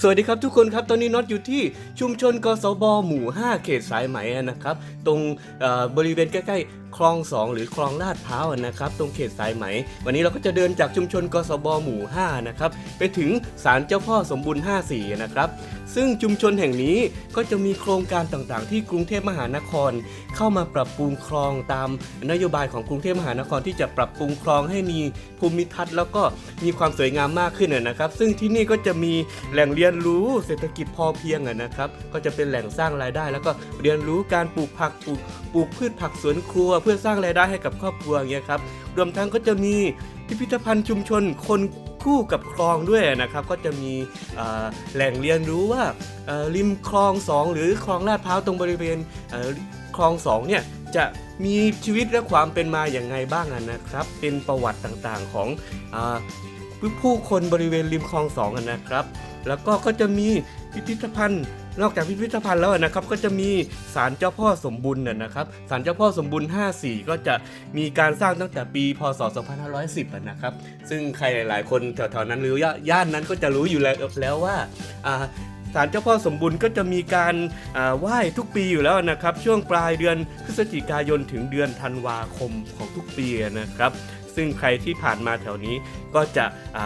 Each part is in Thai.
สวัสดีครับทุกคนครับ ตอนนี้น็อตอยู่ที่ชุมชนกสบหมู่ 5 เขตสายไหมนะครับ ตรงบริเวณใกล้ๆ คลอง 2 หรือคลองลาดพร้าวนะครับตรงเขตสายไหม วันนี้เราก็จะเดินจากชุมชนกสบหมู่5นะครับไปถึงศาลเจ้าพ่อสมบูรณ์54นะครับซึ่งชุมชนแห่งนี้ก็จะมีโครงการต่างๆ ที่กรุงเทพมหานคร เข้ามาปรับปรุงคลองตามนโยบายของกรุงเทพมหานครที่จะปรับปรุงคลองให้มีภูมิทัศน์แล้วก็มีความสวยงามมากขึ้นนะครับ ซึ่งที่นี่ก็จะมีแหล่งเรียนรู้เศรษฐกิจพอเพียงนะครับ ก็จะเป็นแหล่งสร้างรายได้ แล้วก็เรียนรู้การปลูกผักปลูกปลูกพืชผักสวนครัวเพื่อสร้างรายได้ให้กับครอบครัวอย่างเงี้ยครับรวมทั้งก็จะมีพิพิธภัณฑ์ชุมชนคนคู่กับคลองด้วยนะครับ ก็จะมีแหล่งเรียนรู้ว่าริมคลอง2หรือคลองลาดพร้าวตรงบริเวณคลอคลอง2เนี่ยจะมีชีวิตและความเป็นมาอย่างไงบ้างนะครับ เป็นประวัติต่างๆของ ผู้คนบริเวณริมคลอง2อะนะครับ แล้วก็ก็จะมีพิพิธภัณฑ์นอกจากพิพิธภัณฑ์แล้วนะครับก็จะมีศาลเจ้าพ่อสมบุญนะครับศาลเจ้าพ่อสมบุญ 54 ก็จะมีการสร้างตั้งแต่ปี พศ 2510 นะครับ ซึ่งใครหลาย ๆ คนแถวๆนั้นหรือย่านนั้นก็จะรู้อยู่แล้วลวว่าศาลเจ้าพ่อสมบูรณ์ก็จะมีการไหว้ทุกปีอยู่แล้วนะครับ ช่วงปลายเดือนพฤศจิกายนถึงเดือนธันวาคมของทุกปีนะครับ ซึ่งใครที่ผ่านมาแถวนี้ก็จะ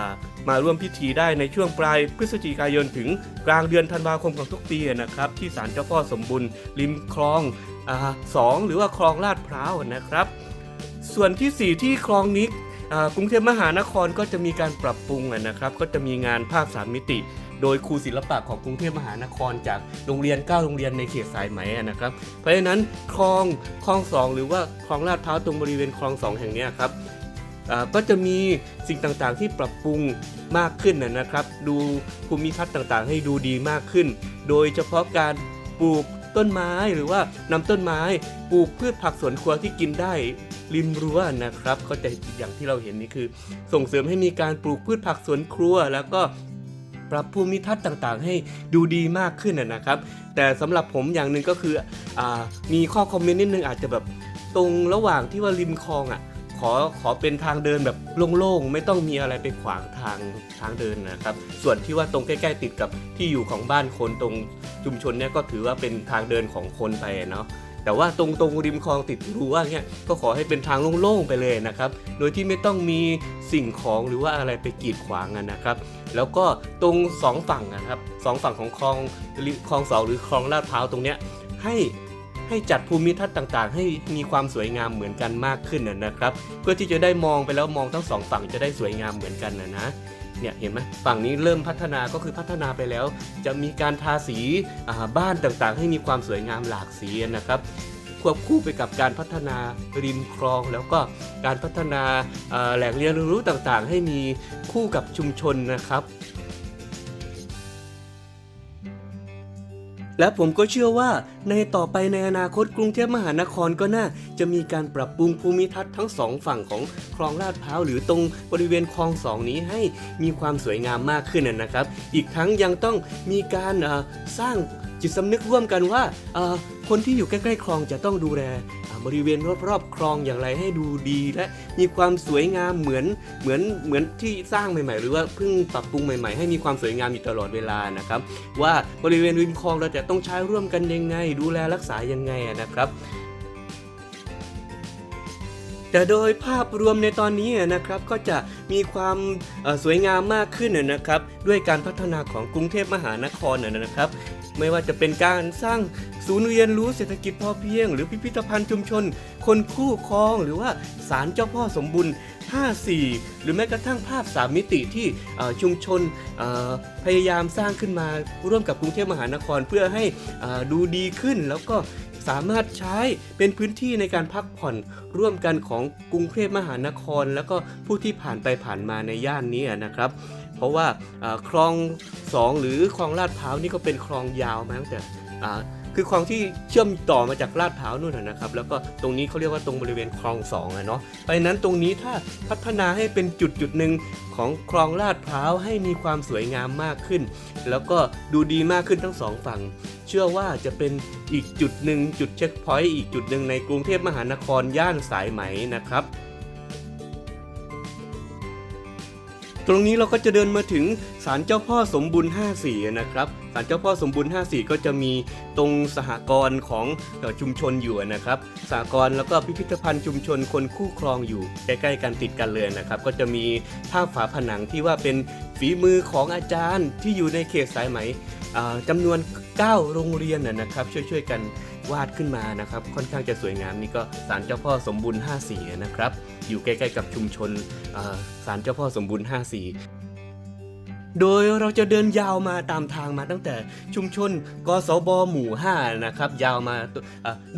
ามาร่วมพิธีได้ในช่วงปลายพฤศจิกายนถึงกลางเดือนธันวาคมของทุกปีนะครับ ที่ศาลเจ้าพ่อสมบูรณ์ริมคลองอสองหรือว่าคลองลาดพร้าวนะครับ ส่วนที่สี่ที่คลองนี้กรุงเทพมหานครก็จะมีการปรับปรุงนะครับ ก็จะมีงานภาพสามมิติ โดยครูศิลปะของกรุงเทพมหานคร จากโรงเรียน 9 โรงเรียนในเขตสายไหมนะครับ เพราะฉะนั้นคลองคลองสองหรือว่าคลองลาดพร้าวตรงบริเวณคลองสองแห่งนี้ครับ ก็จะมีสิ่งต่างๆที่ปรับปรุงมากขึ้นนะครับ ดูภูมิทัศน์ต่างๆ ให้ดูดีมากขึ้น โดยเฉพาะการปลูกต้นไม้หรือว่านำต้นไม้ปลูกพืชผักสวนครัวที่กินได้ริมรั้วนะครับ ก็จะอย่างที่เราเห็นนี่คือ ส่งเสริมให้มีการปลูกพืชผักสวนครัว แล้วก็ปรับภูมิทัศน์ต่างๆ ให้ดูดีมากขึ้นนะครับ แต่สำหรับผมอย่างหนึ่งก็คืออมีข้อคอมเมนต์นิดนึงอาจจะแบบตรงระหว่างที่ว่าริมคลองอะ ขอขอเป็นทางเดินแบบโล่งๆ ไม่ต้องมีอะไรไปขวางทางทางเดินนะครับ ส่วนที่ว่าตรงใกล้ๆติดกับที่อยู่ของบ้านคนตรงชุมชนเนี่ยก็ถือว่าเป็นทางเดินของคนไปเนาะแต่ว่าตรงตรงริมคลองติดรั้วเนี่ยก็ขอให้เป็นทางโล่งๆไปเลยนะครับ โดยที่ไม่ต้องมีสิ่งของหรือว่าอะไรไปกีดขวางนะครับ แล้วก็ตรงสองฝั่งนะครับสองฝั่งของคลองคลองสองหรือคลองลาดพร้าวตรงเนี้ยให้ ให้จัดภูมิทัศน์ต่างๆ ให้มีความสวยงามเหมือนกันมากขึ้นนะครับ เพื่อที่จะได้มองไปแล้วมองทั้งสองฝั่งจะได้สวยงามเหมือนกันนะนะเนี่ยเห็นไหมฝั่งนี้เริ่มพัฒนาก็คือพัฒนาไปแล้ว จะมีการทาสีาบ้านต่างๆ ให้มีความสวยงามหลากสีนะครับควบคู่ไปกับการพัฒนาริมคลอง แล้วก็การพัฒนาแหล่งเรียนรู้ต่างๆ ให้มีคู่กับชุมชนนะครับ และผมก็เชื่อว่าในต่อไปในอนาคตกรุงเทพมหานครก็น่า จะมีการปรับปรุงภูมิทัศน์ทั้งสองฝั่งของคลองลาดพร้าวหรือตรงบริเวณคลองสองนี้ให้มีความสวยงามมากขึ้นนะครับ อีกทั้งยังต้องมีการสร้าง จิตสำนึกร่วมกันว่าคนที่อยู่ใกล้ๆคลองจะต้องดูแลบริเวณรอบๆคลองอย่างไรให้ดูดี และมีความสวยงามเหมือนเหมือนเหมือนที่สร้างใหม่ๆ หรือว่าเพิ่งปรับปรุงใหม่ๆ ให้มีความสวยงามอยู่ตลอดเวลานะครับว่าบริเวณริมคลองเราจะต้องใช้ร่วมกันยังไง ดูแลรักษายังไงนะครับ แต่โดยภาพรวมในตอนนี้นะครับก็จะมีความสวยงามมากขึ้นนะครับด้วยการพัฒนาของกรุงเทพมหานครนะครับไม่ว่าจะเป็นการสร้างศูนย์เรียนรู้เศรษฐกิจพอเพียง หรือพิพิธภัณฑ์ชุมชน คนคู่ครองหรือว่าศาลเจ้าพ่อสมบุญ54 หรือแม้กระทั่งภาพสามมิติที่ชุมชนพยายามสร้างขึ้นมาร่วมกับกรุงเทพมหานครเพื่อให้ดูดีขึ้นแล้วก็ สามารถใช้เป็นพื้นที่ในการพักผ่อนร่วมกันของกรุงเทพมหานคร แล้วก็ผู้ที่ผ่านไปผ่านมาในย่านนี้นะครับเพราะว่าคลองสองหรือคลองลาดพร้าวนี่ก็เป็นคลองยาวมาตั้งแต่ คือคลองที่เชื่อมต่อมาจากลาดพร้าวนู่นนะครับ แล้วก็ตรงนี้เขาเรียกว่าตรงบริเวณคลองสองอะเนาะเพราะฉะนั้นตรงนี้ถ้าพัฒนาให้เป็นจุดจุดหนึ่งของคลองลาดพร้าวให้มีความสวยงามมากขึ้น แล้วก็ดูดีมากขึ้นทั้งสองฝั่ง เชื่อว่าจะเป็นอีกจุดหนึ่งจุดเช็คพอยต์อีกจุดหนึ่งในกรุงเทพมหานครย่านสายไหมนะครับ ตรงนี้เราก็จะเดินมาถึงศาลเจ้าพ่อสมบุญ54นะครับศาลเจ้าพ่อสมบุญ54 ก็จะมีตรงสหกรณ์ของชุมชนอยู่นะครับสหกรณ์แล้วก็พิพิธภัณฑ์ชุมชนคนคู่ครองอยู่ใกล้ๆกันติดกันเลยนะครับ ก็จะมีภาพฝาผนังที่ว่าเป็นฝีมือของอาจารย์ที่อยู่ในเขตสายไหมอ่าจำนวน 9 โรงเรียนนะครับ ช่วยๆกัน วาดขึ้นมานะครับ ค่อนข้างจะสวยงามนี่ก็ศาลเจ้าพ่อสมบุญ54นะครับ อยู่ใกล้ๆกับชุมชนศาลเจ้าพ่อสมบุญ54โดยเราจะเดินยาวมาตามทางมาตั้งแต่ชุมชนกสบหมู่ 5 นะครับ ยาวมา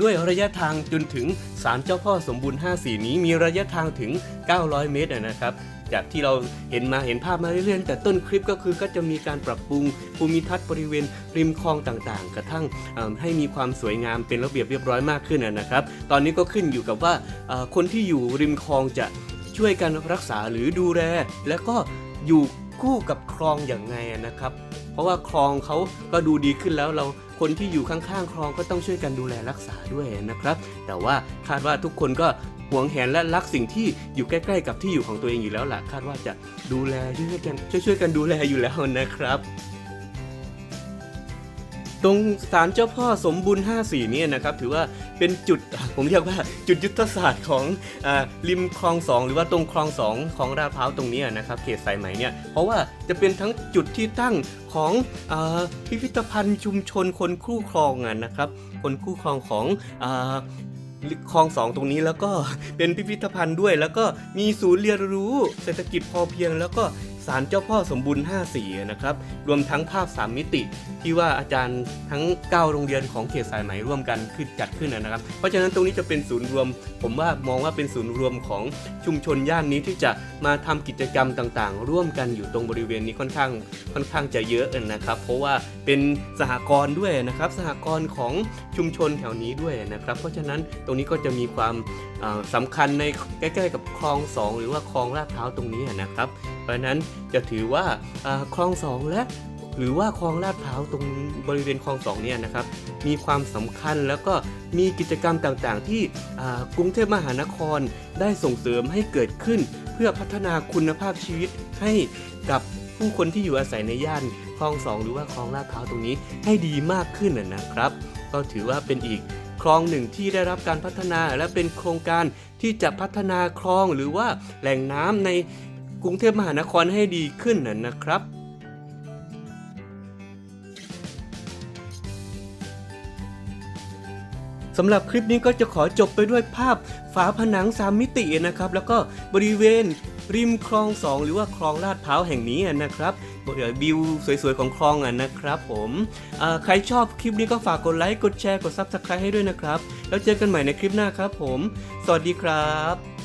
ด้วยระยะทางจนถึงศาลเจ้าพ่อสมบูรณ์ 54 นี้มีระยะทางถึง 900 เมตรนะครับ จากที่เราเห็นมาเห็นภาพมาเรื่อยๆแต่ต้นคลิปก็คือก็จะมีการปรับปรุงภูมิทัศน์บริเวณริมคลองต่างๆ กระทั่งให้มีความสวยงามเป็นระเบียบเรียบร้อยมากขึ้นนะครับ ตอนนี้ก็ขึ้นอยู่กับว่าคนที่อยู่ริมคลองจะช่วยกันรักษาหรือดูแลและก็อยู่คู่กับคลองอย่างไงนะครับ เพราะว่าคลองเขาก็ดูดีขึ้นแล้วเราคนที่อยู่ข้างๆคลองก็ต้องช่วยกันดูแลรักษาด้วยนะครับ แต่ว่าคาดว่าทุกคนก็ หวงแหนและรักสิ่งที่อยู่ใกล้ๆกับที่อยู่ของตัวเองอยู่แล้วล่ะคาดว่าจะดูแลช่วยกันช่วยๆกันดูแลอยู่แล้วนะครับ ตรงศาลเจ้าพ่อสมบุญ54เนี่ยนะครับ ถือว่าเป็นจุดผมเรียกว่าจุดยุทธศาสตร์ของอริมคลองสองหรือว่าตรงคลองสองของราดพร้าวตรงนี้นะครับ เขตสายไหมเนี่ยเพราะว่าจะเป็นทั้งจุดที่ตั้งของอพิพิธภัณฑ์ชุมชนคนคู่ครองนะครับ คนคู่ครองของอ คลองสองตรงนี้แล้วก็เป็นพิพิธภัณฑ์ด้วย แล้วก็มีศูนย์เรียนรู้ เศรษฐกิจพอเพียงแล้วก็ ศาลเจ้าพ่อสมบูรณ์54นะครับ รวมทั้งภาพ 3 มิติ ที่ว่าอาจารย์ทั้ง 9 โรงเรียนของเขตสายไหมร่วมกันคือจัดขึ้นนะครับ เพราะฉะนั้นตรงนี้จะเป็นศูนย์รวม ผมว่ามองว่าเป็นศูนย์รวมของชุมชนย่านนี้ที่จะมาทำกิจกรรมต่างๆ ร่วมกันอยู่ตรงบริเวณนี้ค่อนข้างค่อนข้างจะเยอะนะครับ เพราะว่าเป็นสหกรณ์ด้วยนะครับ สหกรณ์ของชุมชนแถวนี้ด้วยนะครับ เพราะฉะนั้นตรงนี้ก็จะมีความเอ่อสำคัญในใกล้ ๆ กับคลองสองหรือว่าคลองลาดพร้าวตรงนี้นะครับ เพราะฉะนั้นจะถือว่าคลองสองและหรือว่าคลองลาดพร้าวตรงบริเวณคลองสองเนี่ยนะครับมีความสำคัญแล้วก็มีกิจกรรมต่างๆ ที่กรุงเทพมหานครได้ส่งเสริมให้เกิดขึ้น เพื่อพัฒนาคุณภาพชีวิตให้กับผู้คนที่อยู่อาศัยในย่านคลองสองหรือว่าคลองลาดพร้าวตรงนี้ให้ดีมากขึ้นนะนะครับ ก็ถือว่าเป็นอีกคลองหนึ่งที่ได้รับการพัฒนาและเป็นโครงการที่จะพัฒนาคลองหรือว่าแหล่งน้ำใน กรุงเทพมหานครให้ดีขึ้นนะนะครับ สำหรับคลิปนี้ก็จะขอจบไปด้วยภาพฝาผนังสามมิตินะครับ แล้วก็บริเวณริมคลองสองหรือว่าคลองลาดพร้าวแห่งนี้นะครับวิวสวยๆ ของคลองอะนะครับผมใครชอบคลิปนี้ก็ฝากกดไลค์ กดแชร์ กด Subscribe ให้ด้วยนะครับ แล้วเจอกันใหม่ในคลิปหน้าครับผม สวัสดีครับ